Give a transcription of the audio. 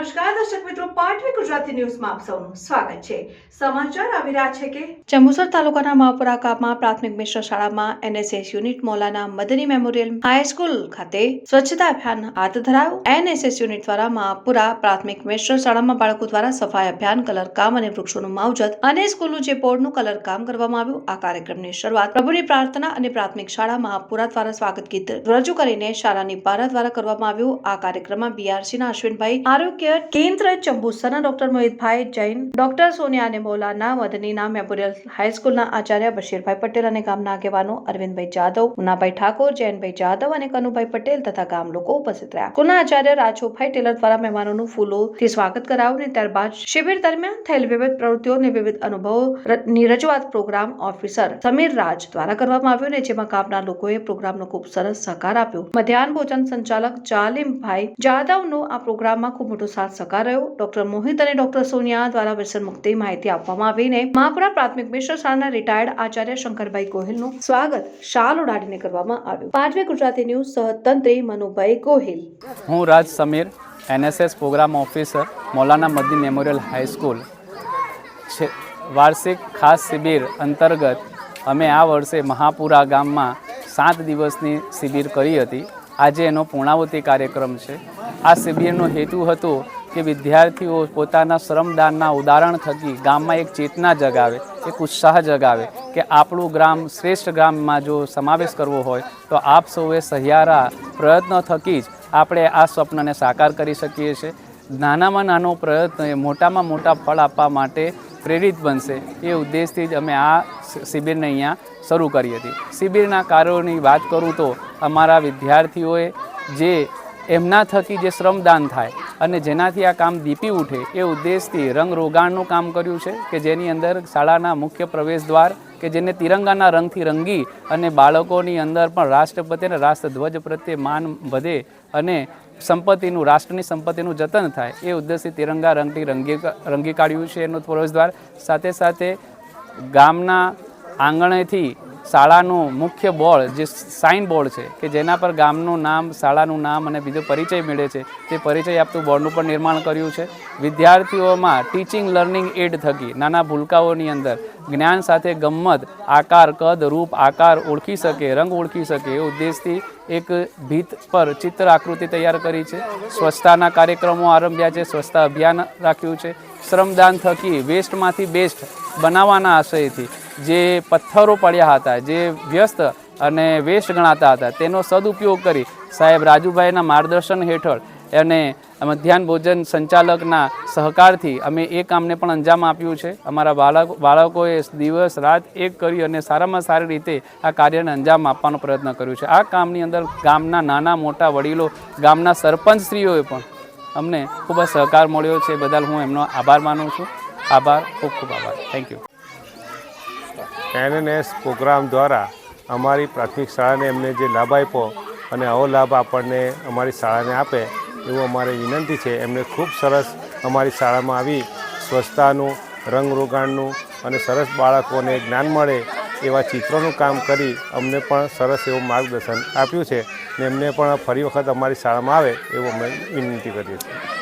નમસ્કાર, દર્શક મિત્રો, પાટવી ગુજરાતી ન્યૂઝમાં આપ સૌનું સ્વાગત છે. સમાચાર આવી રહ્યા છે કે જંબુસર તાલુકાના મહાપુરા ગામમાં પ્રાથમિક મિશ્ર શાળામાં NSS unit Maulana Madani memorial high school ખાતે સ્વચ્છતા અભિયાન હાથ ધરાયું. એનએસએસ યુનિટ દ્વારા મહાપુરા પ્રાથમિક મિશ્ર શાળામાં બાળકો દ્વારા સફાઈ અભિયાન કલર અને વૃક્ષોનું માવજત અને સ્કૂલનું જે બોર્ડનું કલર કામ કરવામાં આવ્યું. આ કાર્યક્રમની શરૂઆત પ્રભુની પ્રાર્થના અને પ્રાથમિક શાળા મહાપુરા દ્વારા સ્વાગત ગીત રજૂ કરીને શાળાની પારા દ્વારા કરવામાં આવ્યું. આ કાર્યક્રમમાં બીઆરસીના અશ્વિનભાઈ, આરોગ્ય કેન્દ્ર ચંબુસરના ડોક્ટર મોહિતભાઈ જૈન, ડોક્ટર સોનિયા અને મોલાના મદનીના મેમોરિયલ હાઈસ્કૂલના આચાર્ય બશીરભાઈ પટેલ અને ગામના આગેવાનો અરવિંદભાઈ જાદવ ઉનાભાઈ ઠાકોર જૈનભાઈ જાદવ અને કનુભાઈ પટેલ તથા ગામ લોકો ઉપસ્થિત રહ્યા. સ્કૂલના આચાર્ય રાજુભાઈ ટેલર દ્વારા મહેમાનોનું ફૂલોથી સ્વાગત કરાવ્યું અને ત્યારબાદ શિબિર દરમિયાન થયેલ વિવિધ પ્રવૃત્તિઓ અને વિવિધ અનુભવોની રજૂઆત પ્રોગ્રામ ઓફિસર સમીર રાજ દ્વારા કરવામાં આવ્યું અને જેમાં ગામના લોકોએ પ્રોગ્રામનો ખૂબ સરસ સહકાર આપ્યો. મધ્યાહન ભોજન સંચાલક જાલિમભાઈ જાદવનો આ પ્રોગ્રામમાં ખૂબ મોટો સાથ સહકાર રહ્યો. ડોક્ટર મોહિત અને ડોક્ટર સોનિયા દ્વારા વ્યસન મુક્તિ માહિતી આપવામાં આવીને મહાપુરા પ્રાથમિક મિશ્ર શાળાના રિટાયર્ડ આચાર્ય શંકરભાઈ ગોહિલનું સ્વાગત શાલ ઉડાડીને કરવામાં આવ્યું. પાંચમી ગુજરાતી ન્યૂઝ સહતંત્રી મનુભાઈ ગોહિલ. હું Raj Samir, NSS programme officer, Maulana Maddi memorial high school વાર્ષિક ખાસ શિબિર અંતર્ગત અમે આ વર્ષે મહાપુરા ગામમાં સાત દિવસની શિબિર કરી હતી. આજે એનો પૂર્ણાવતી કાર્યક્રમ છે. આ શિબિરનો હેતુ હતો કે વિદ્યાર્થીઓ પોતાના શ્રમદાનના ઉદાહરણ થકી ગામમાં એક ચેતના જગાવે, એક ઉત્સાહ જગાવે કે આપણું ગ્રામ શ્રેષ્ઠ ગ્રામમાં જો સમાવેશ કરવો હોય તો આપ સૌએ સહિયારા પ્રયત્ન થકી જ આપણે આ સ્વપ્નને સાકાર કરી શકીએ છીએ. નાનામાં નાનો પ્રયત્ન એ મોટામાં મોટા ફળ આપવા માટે પ્રેરિત બનશે એ ઉદ્દેશથી જ અમે આ શિબિરને અહીંયા શરૂ કરી હતી. શિબિરના કાર્યોની વાત કરું તો અમારા વિદ્યાર્થીઓએ જે એમના થકી જે શ્રમદાન થાય અને જેનાથી આ કામ દીપી ઉઠે એ ઉદ્દેશથી રંગ રોગાણનું કામ કર્યું છે કે જેની અંદર શાળાના મુખ્ય પ્રવેશ દ્વાર કે જેને તિરંગાના રંગથી રંગી અને બાળકોની અંદર પણ રાષ્ટ્રપતિ અને રાષ્ટ્રધ્વજ પ્રત્યે માન વધે અને સંપત્તિનું, રાષ્ટ્રની સંપત્તિનું જતન થાય એ ઉદ્દેશથી તિરંગા રંગથી રંગી રંગી કાઢ્યું છે એનું પ્રવેશદ્વાર સાથે સાથે ગામના આંગણેથી શાળાનું મુખ્ય બોર્ડ, જે સાઇન બોર્ડ છે, કે જેના પર ગામનું નામ, શાળાનું નામ અને બીજો પરિચય મળે છે, તે પરિચય આપતું બોર્ડનું પણ નિર્માણ કર્યું છે. વિદ્યાર્થીઓમાં ટીચિંગ લર્નિંગ એડ થકી નાના ભૂલકાઓની અંદર જ્ઞાન સાથે ગમ્મત, આકાર, કદ, રૂપ, આકાર ઓળખી શકે, રંગ ઓળખી શકે એ ઉદ્દેશથી એક ભીત પર ચિત્ર આકૃતિ તૈયાર કરી છે. સ્વચ્છતાના કાર્યક્રમો આરંભ્યા છે, સ્વચ્છતા અભિયાન રાખ્યું છે. શ્રમદાન થકી વેસ્ટમાંથી બેસ્ટ બનાવવાના આશયથી જે પથ્થરો પડ્યા હતા, જે વ્યસ્ત અને વેસ્ટ ગણાતા હતા, તેનો સદુપયોગ કરી સાહેબ રાજુભાઈના માર્ગદર્શન હેઠળ અને મધ્યાહન ભોજન સંચાલકના સહકારથી અમે એ કામને પણ અંજામ આપ્યું છે. અમારા બાળકો, બાળકોએ દિવસ, રાત એક કરી અને સારામાં સારી રીતે આ કાર્યને અંજામ આપવાનો પ્રયત્ન કર્યો છે. આ કામની અંદર ગામના નાના મોટા વડીલો, ગામના સરપંચશ્રીઓએ પણ અમને ખૂબ જ સહકાર મળ્યો છે. બદલ હું એમનો આભાર માનું છું. આભાર, ખૂબ ખૂબ આભાર. થેન્ક યુ એનએનએસ પ્રોગ્રામ દ્વારા અમારી પ્રાથમિક શાળાને એમને જે લાભ આપ્યો અને આવો લાભ આપણને અમારી શાળાને આપે, એવું અમારી વિનંતી છે. એમને ખૂબ સરસ અમારી શાળામાં આવી સ્વચ્છતાનું રંગ રોગાણનું અને સરસ બાળકોને જ્ઞાન મળે એવા ચિત્રોનું કામ કરી અમને પણ સરસ એવું માર્ગદર્શન આપ્યું છે ને એમને પણ ફરી વખત અમારી શાળામાં આવે એવું અમે વિનંતી કરીએ છીએ.